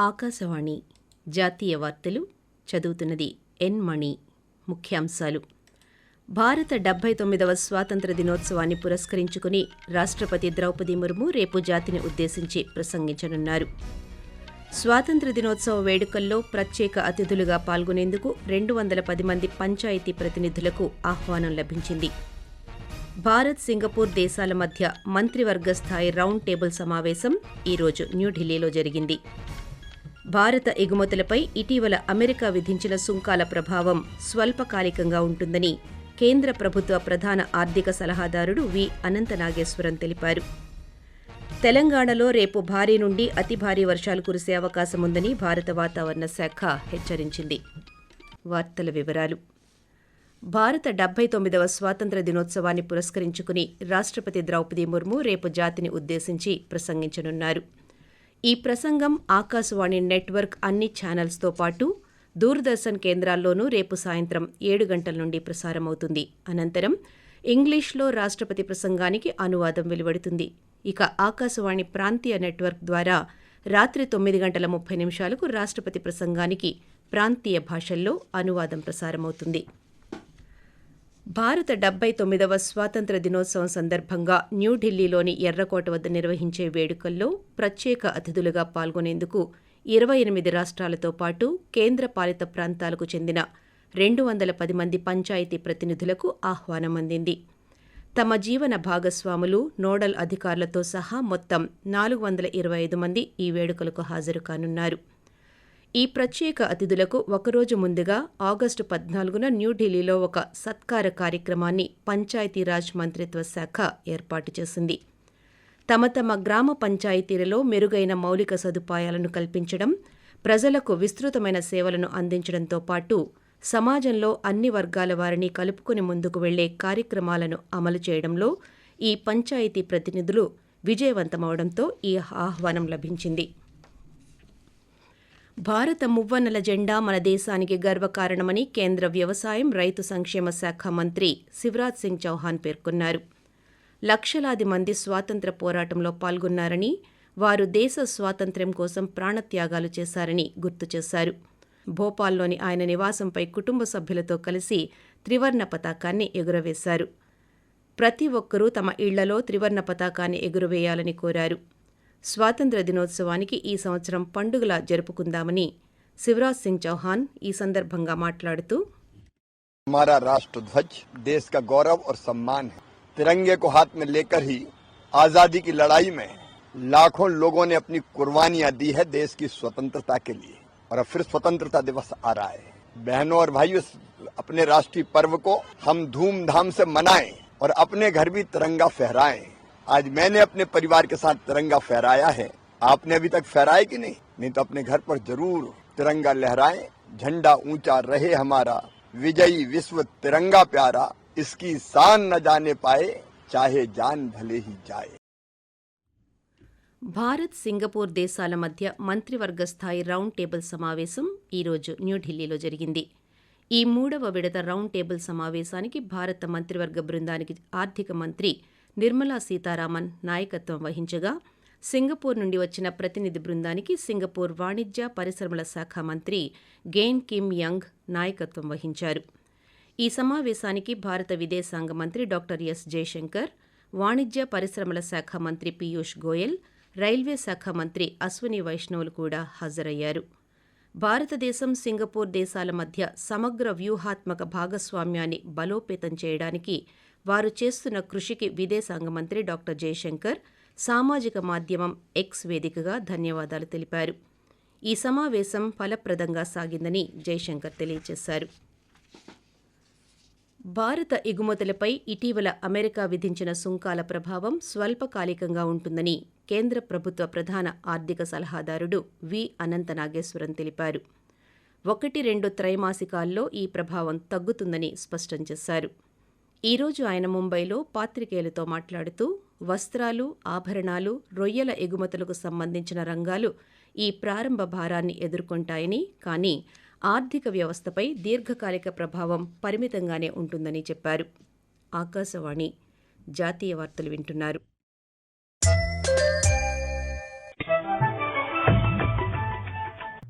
ఆకాశవాణి జాతీయ వార్తలు చదువుతున్నది ఎన్ మణి. ముఖ్యాంశాలు. భారత డెబ్బై తొమ్మిదవ స్వాతంత్ర దినోత్సవాన్ని పురస్కరించుకుని రాష్ట్రపతి ద్రౌపది ముర్ము రేపు జాతిని ఉద్దేశించి ప్రసంగించనున్నారు. స్వాతంత్ర దినోత్సవ వేడుకల్లో ప్రత్యేక అతిథులుగా పాల్గొనేందుకు రెండు వందల పది మంది పంచాయతీ ప్రతినిధులకు ఆహ్వానం లభించింది. భారత్ సింగపూర్ దేశాల మధ్య మంత్రివర్గ స్థాయి రౌండ్ టేబుల్ సమావేశం ఈరోజు న్యూఢిల్లీలో జరిగింది. భారత ఎగుమతులపై ఇటీవల అమెరికా విధించిన సుంకాల ప్రభావం స్వల్పకాలికంగా ఉంటుందని కేంద్ర ప్రభుత్వ ప్రధాన ఆర్థిక సలహాదారుడు వి. అనంత నాగేశ్వరం తెలిపారు. తెలంగాణలో రేపు భారీ నుండి అతి భారీ వర్షాలు కురిసే అవకాశం ఉందని భారత వాతావరణ శాఖ హెచ్చరించింది. వార్తల వివరాలు. భారత డెబ్బై తొమ్మిదవ స్వాతంత్ర దినోత్సవాన్ని పురస్కరించుకుని రాష్ట్రపతి ద్రౌపది ముర్ము రేపు జాతిని ఉద్దేశించి ప్రసంగించనున్నారు. ఈ ప్రసంగం ఆకాశవాణి నెట్వర్క్ అన్ని ఛానల్స్తో పాటు దూరదర్శన్ కేంద్రాల్లోనూ రేపు సాయంత్రం ఏడు గంటల నుండి ప్రసారమవుతుంది. అనంతరం ఇంగ్లీష్లో రాష్ట్రపతి ప్రసంగానికి అనువాదం వెలువడుతుంది. ఇక ఆకాశవాణి ప్రాంతీయ నెట్వర్క్ ద్వారా రాత్రి తొమ్మిది గంటల ముప్పై నిమిషాలకు రాష్ట్రపతి ప్రసంగానికి ప్రాంతీయ భాషల్లో అనువాదం ప్రసారమవుతుంది. భారత డెబ్బై తొమ్మిదవ స్వాతంత్ర దినోత్సవం సందర్భంగా న్యూఢిల్లీలోని ఎర్రకోట వద్ద నిర్వహించే వేడుకల్లో ప్రత్యేక అతిథులుగా పాల్గొనేందుకు ఇరవై ఎనిమిది రాష్ట్రాలతో పాటు కేంద్ర పాలిత ప్రాంతాలకు చెందిన రెండు వందల పది మంది పంచాయతీ ప్రతినిధులకు ఆహ్వానం అందింది. తమ జీవన భాగస్వాములు నోడల్ అధికారులతో సహా మొత్తం నాలుగు వందల ఇరవై ఐదు మంది ఈ వేడుకలకు హాజరు కానున్నారు. ఈ ప్రత్యేక అతిథులకు ఒకరోజు ముందుగా ఆగస్టు పద్నాలుగున న్యూఢిల్లీలో ఒక సత్కార కార్యక్రమాన్ని పంచాయతీరాజ్ మంత్రిత్వ శాఖ ఏర్పాటు చేసింది. తమ తమ గ్రామ పంచాయతీలలో మెరుగైన మౌలిక సదుపాయాలను కల్పించడం ప్రజలకు విస్తృతమైన సేవలను అందించడంతో పాటు సమాజంలో అన్ని వర్గాల వారిని కలుపుకుని ముందుకు వెళ్ళే కార్యక్రమాలను అమలు చేయడంలో ఈ పంచాయతీ ప్రతినిధులు విజయవంతమవడంతో ఈ ఆహ్వానం లభించింది. భారత మువ్వన్నెల జెండా మన దేశానికి గర్వకారణమని కేంద్ర వ్యవసాయం రైతు సంక్షేమ శాఖ మంత్రి శివరాజ్ సింగ్ చౌహాన్ పేర్కొన్నారు. లక్షలాది మంది స్వాతంత్ర పోరాటంలో పాల్గొన్నారని వారు దేశ స్వాతంత్ర్యం కోసం ప్రాణత్యాగాలు చేశారని గుర్తు చేశారు. భోపాల్లోని ఆయన నివాసంపై కుటుంబ సభ్యులతో కలిసి త్రివర్ణ పతాకాన్ని ఎగురవేశారు. ప్రతి ఒక్కరూ తమ ఇళ్ళలో త్రివర్ణ పతాకాన్ని ఎగురవేయాలని కోరారు. స్వాతంత్ర దినోత్సవానికి ఈ సంవత్సరం పండుగలా జరుపుకుందామని శివరాజ్ సింగ్ చౌహాన్ ఈ సందర్భంగా మాట్లాడుతూ हमारा राष्ट्र ध्वज देश का गौरव और सम्मान है तिरंगे को हाथ में लेकर ही आजादी की लड़ाई में लाखों लोगों ने अपनी कुर्बानियां दी है देश की स्वतंत्रता के लिए और अब फिर स्वतंत्रता दिवस आ रहा है बहनों और भाइयों इस अपने राष्ट्रीय पर्व को हम धूमधाम से मनाएं और अपने घर भी तिरंगा फहराएं आज मैंने अपने परिवार के साथ तिरंगा फहराया है आपने अभी तक फहराया कि नहीं नहीं तो अपने घर पर जरूर तिरंगा लहराएं झंडा ऊंचा रहे हमारा विजयी विश्व तिरंगा प्यारा इसकी शान न जाने पाए चाहे जान भले ही जाए భారత్ సింగపూర్ దేశాల మధ్య మంత్రివర్గ స్థాయి రౌండ్ టేబుల్ సమావేశం ఈరోజు న్యూఢిల్లీలో జరిగింది ఈ మూడవ విడత రౌండ్ టేబుల్ సమావేశానికి భారత మంత్రివర్గ బృందానికి ఆర్థిక మంత్రి నిర్మలా సీతారామన్ నాయకత్వం వహించగా సింగపూర్ నుండి వచ్చిన ప్రతినిధి బృందానికి సింగపూర్ వాణిజ్య పరిశ్రమల శాఖ మంత్రి గెయిన్ కిమ్ యంగ్ నాయకత్వం వహించారు. ఈ సమావేశానికి భారత విదేశాంగ మంత్రి డాక్టర్ ఎస్ జయశంకర్ వాణిజ్య పరిశ్రమల శాఖ మంత్రి పీయూష్ గోయల్ రైల్వే శాఖ మంత్రి అశ్వని వైష్ణవులు కూడా హాజరయ్యారు. భారతదేశం సింగపూర్ దేశాల మధ్య సమగ్ర వ్యూహాత్మక భాగస్వామ్యాన్ని బలోపేతం చేయడానికి వారు చేస్తున్న కృషికి విదేశాంగ మంత్రి డాక్టర్ జయశంకర్ సామాజిక మాధ్యమం ఎక్స్ వేదికగా ధన్యవాదాలు తెలిపారు. ఈ సమావేశం ఫలప్రదంగా సాగిందని జయశంకర్ తెలియజేశారు. భారత ఎగుమతులపై ఇటీవల అమెరికా విధించిన సుంకాల ప్రభావం స్వల్పకాలికంగా ఉంటుందని కేంద్ర ప్రభుత్వ ప్రధాన ఆర్థిక సలహాదారుడు వి. అనంత నాగేశ్వరం తెలిపారు. ఒకటి రెండు త్రైమాసికాల్లో ఈ ప్రభావం తగ్గుతుందని స్పష్టం చేశారు. ఈరోజు ఆయన ముంబైలో పాత్రికేయులతో మాట్లాడుతూ వస్త్రాలు ఆభరణాలు రొయ్యల ఎగుమతులకు సంబంధించిన రంగాలు ఈ ప్రారంభ భారాన్ని ఎదుర్కొంటాయని కానీ ఆర్థిక వ్యవస్థపై దీర్ఘకాలిక ప్రభావం పరిమితంగానే ఉంటుందని చెప్పారు. ఆకాశవాణి జాతీయ వార్తలు వింటున్నారు.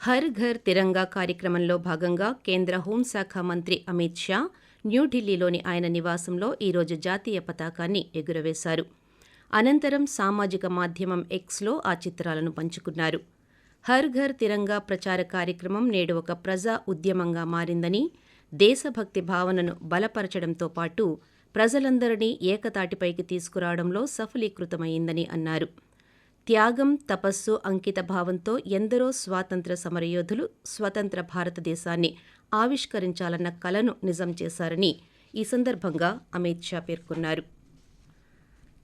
హర్ ఘర్ తిరంగా కార్యక్రమంలో భాగంగా కేంద్ర హోంశాఖ మంత్రి అమిత్ షా న్యూఢిల్లీలోని ఆయన నివాసంలో ఈరోజు జాతీయ పతాకాన్ని ఎగురవేశారు. అనంతరం సామాజిక మాధ్యమం ఎక్స్లో ఆ చిత్రాలను పంచుకున్నారు. హర్ ఘర్ తిరంగా ప్రచార కార్యక్రమం నేడు ఒక ప్రజా ఉద్యమంగా మారిందని దేశభక్తి భావనను బలపరచడంతో పాటు ప్రజలందరినీ ఏకతాటిపైకి తీసుకురావడంలో సఫలీకృతమైందని అన్నారు. త్యాగం తపస్సు అంకిత భావంతో ఎందరో స్వాతంత్ర సమరయోధులు స్వతంత్ర భారతదేశాన్ని ఆవిష్కరించాలన్న కలను నిజం చేశారని ఈ సందర్భంగా అమిత్ షా పేర్కొన్నారు.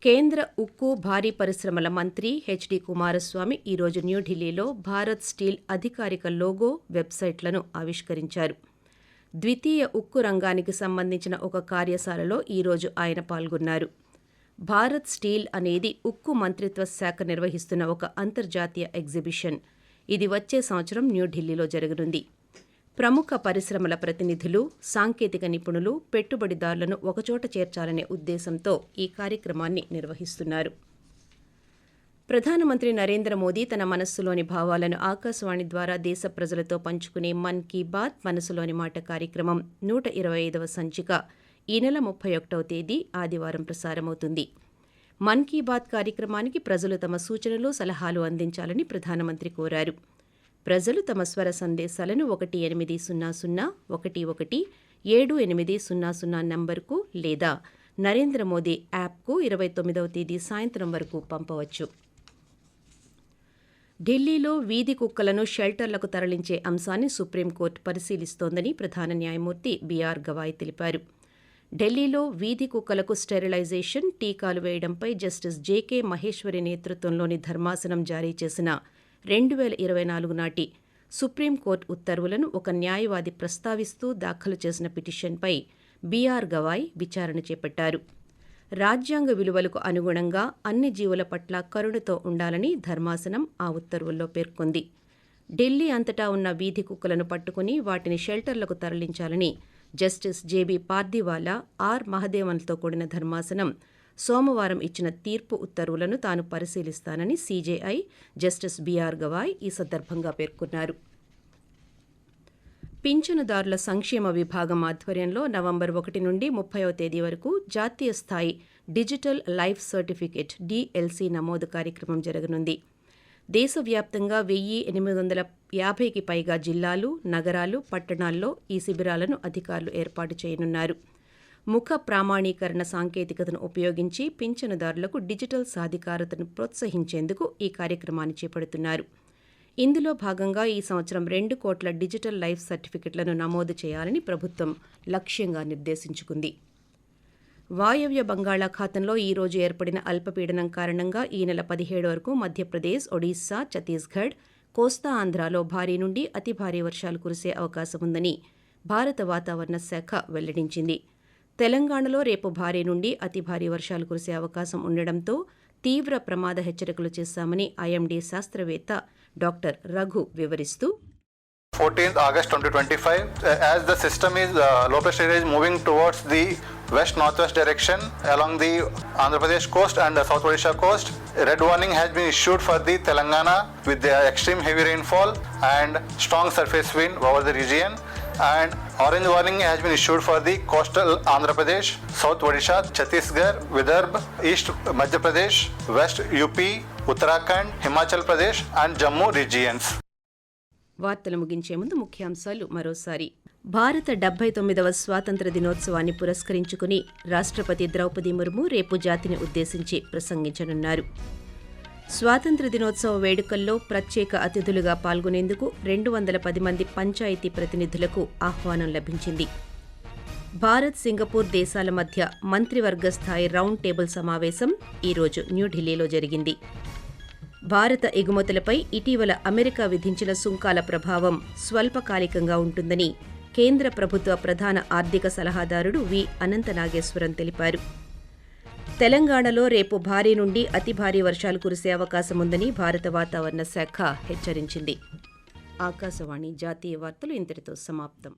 కేంద్ర ఉక్కు భారీ పరిశ్రమల మంత్రి హెచ్డి కుమారస్వామి ఈరోజు న్యూఢిల్లీలో భారత్ స్టీల్ అధికారిక లోగో వెబ్సైట్లను ఆవిష్కరించారు. ద్వితీయ ఉక్కు రంగానికి సంబంధించిన ఒక కార్యశాలలో ఈరోజు ఆయన పాల్గొన్నారు. భారత్ స్టీల్ అనేది ఉక్కు మంత్రిత్వ శాఖ నిర్వహిస్తున్న ఒక అంతర్జాతీయ ఎగ్జిబిషన్. ఇది వచ్చే సంవత్సరం న్యూఢిల్లీలో జరగనుంది. ప్రముఖ పరిశ్రమల ప్రతినిధులు సాంకేతిక నిపుణులు పెట్టుబడిదారులను ఒకచోట చేర్చాలనే ఉద్దేశంతో ఈ కార్యక్రమాన్ని నిర్వహిస్తున్నారు. ప్రధానమంత్రి నరేంద్ర మోదీ తన మనస్సులోని భావాలను ఆకాశవాణి ద్వారా దేశ ప్రజలతో పంచుకునే మన్ కీ బాత్ మనసులోని మాట కార్యక్రమం నూట ఇరవై ఐదవ సంచిక. ఈ నెల ముప్పై ఒకటవ తేదీ ఆదివారం ప్రసారమవుతుంది. మన్ కీ బాత్ కార్యక్రమానికి ప్రజలు తమ సూచనలు సలహాలు అందించాలని ప్రధానమంత్రి కోరారు. ప్రజలు తమ స్వర సందేశాలను ఒకటి ఎనిమిది సున్నా సున్నా ఒకటి ఒకటి ఏడు ఎనిమిది సున్నా సున్నా నంబర్కు లేదా నరేంద్ర మోదీ యాప్కు ఇరవై తొమ్మిదవ తేదీ సాయంత్రం వరకు పంపవచ్చు. ఢిల్లీలో వీధి కుక్కలను షెల్టర్లకు తరలించే అంశాన్ని సుప్రీంకోర్టు పరిశీలిస్తోందని ప్రధాన న్యాయమూర్తి బీఆర్ గవాయ్ తెలిపారు. ఢిల్లీలో వీధి కుక్కలకు స్టెరిలైజేషన్ టీకాలు వేయడంపై జస్టిస్ జేకే మహేశ్వరి నేతృత్వంలోని ధర్మాసనం జారీ చేసిన రెండు వేల ఇరవై నాలుగు నాటి సుప్రీంకోర్టు ఉత్తర్వులను ఒక న్యాయవాది ప్రస్తావిస్తూ దాఖలు చేసిన పిటిషన్పై బీఆర్ గవాయ్ విచారణ చేపట్టారు. రాజ్యాంగ విలువలకు అనుగుణంగా అన్ని జీవుల పట్ల కరుణతో ఉండాలని ధర్మాసనం ఆ ఉత్తర్వుల్లో పేర్కొంది. ఢిల్లీ అంతటా ఉన్న వీధి కుక్కలను పట్టుకుని వాటిని షెల్టర్లకు తరలించాలని జస్టిస్ జేబీ పార్దివాలా ఆర్ మహదేవన్లతో కూడిన ధర్మాసనం. సోమవారం ఇచ్చిన తీర్పు ఉత్తర్వులను తాను పరిశీలిస్తానని సీజేఐ జస్టిస్ బీఆర్ గవాయ్ ఈ సందర్భంగా పేర్కొన్నారు. పింఛనుదారుల సంక్షేమ విభాగం ఆధ్వర్యంలో నవంబర్ ఒకటి నుండి ముప్పైవ తేదీ వరకు జాతీయ స్థాయి డిజిటల్ లైఫ్ సర్టిఫికెట్ డిఎల్సి నమోదు కార్యక్రమం జరగనుంది. దేశవ్యాప్తంగా వెయ్యి ఎనిమిది వందల యాభైకి పైగా జిల్లాలు నగరాలు పట్టణాల్లో ఈ శిబిరాలను అధికారులు ఏర్పాటు చేయనున్నారు. ముఖ ప్రామాణీకరణ సాంకేతికతను ఉపయోగించి పింఛనుదారులకు డిజిటల్ సాధికారతను ప్రోత్సహించేందుకు ఈ కార్యక్రమాన్ని చేపడుతున్నారు. ఇందులో భాగంగా ఈ సంవత్సరం రెండు కోట్ల డిజిటల్ లైఫ్ సర్టిఫికెట్లను నమోదు చేయాలని ప్రభుత్వం లక్ష్యంగా నిర్దేశించుకుంది. వాయవ్య బంగాళాఖాతంలో ఈ రోజు ఏర్పడిన అల్పపీడనం కారణంగా ఈ నెల పదిహేడు వరకు మధ్యప్రదేశ్ ఒడిశా ఛత్తీస్గఢ్ కోస్తా ఆంధ్రాలో భారీ నుండి అతి భారీ వర్షాలు కురిసే అవకాశం ఉందని భారత వాతావరణ శాఖ వెల్లడించింది తెలంగాణలో రేపు భారీ నుండి అతి భారీ వర్షాలు కురిసే అవకాశం ఉండడంతో తీవ్ర ప్రమాద హెచ్చరికలు చేశామని ఐఎండీ శాస్త్రవేత్త డాక్టర్ రఘు వివరిస్తూ 14th August 2025. uh, As the system is, uh, low pressure is moving towards the west northwest direction along the Andhra Pradesh coast and the South Odisha coast. Red warning has been issued for the Telangana with the extreme heavy rainfall and strong surface wind over the region. And orange warning has been issued for the coastal Andhra Pradesh, South Odisha, Chhattisgarh, Vidarbha, East Madhya Pradesh, West UP, Uttarakhand, Himachal Pradesh, and Jammu regions. వార్తలు ముగించే ముందు ముఖ్యాంశాలు మరోసారి భారత డెబ్బై తొమ్మిదవ స్వాతంత్ర దినోత్సవాన్ని పురస్కరించుకుని రాష్ట్రపతి ద్రౌపది ముర్ము రేపు జాతిని ఉద్దేశించి ప్రసంగించనున్నారు. స్వాతంత్ర దినోత్సవ వేడుకల్లో ప్రత్యేక అతిథులుగా పాల్గొనేందుకు రెండు వందల పది మంది పంచాయతీ ప్రతినిధులకు ఆహ్వానం లభించింది. భారత్ సింగపూర్ దేశాల మధ్య మంత్రివర్గ స్థాయి రౌండ్ టేబుల్ సమావేశం ఈరోజు న్యూఢిల్లీలో జరిగింది. భారత ఎగుమతులపై ఇటీవల అమెరికా విధించిన సుంకాల ప్రభావం స్వల్పకాలికంగా ఉంటుందని కేంద్ర ప్రభుత్వ ప్రధాన ఆర్థిక సలహాదారుడు వి. అనంత నాగేశ్వరం తెలిపారు. తెలంగాణలో రేపు భారీ నుండి అతి భారీ వర్షాలు కురిసే అవకాశం ఉందని భారత వాతావరణ శాఖ హెచ్చరించింది. ఆకాశవాణి జాతీయ వార్తలు ఇంతటితో సమాప్తం.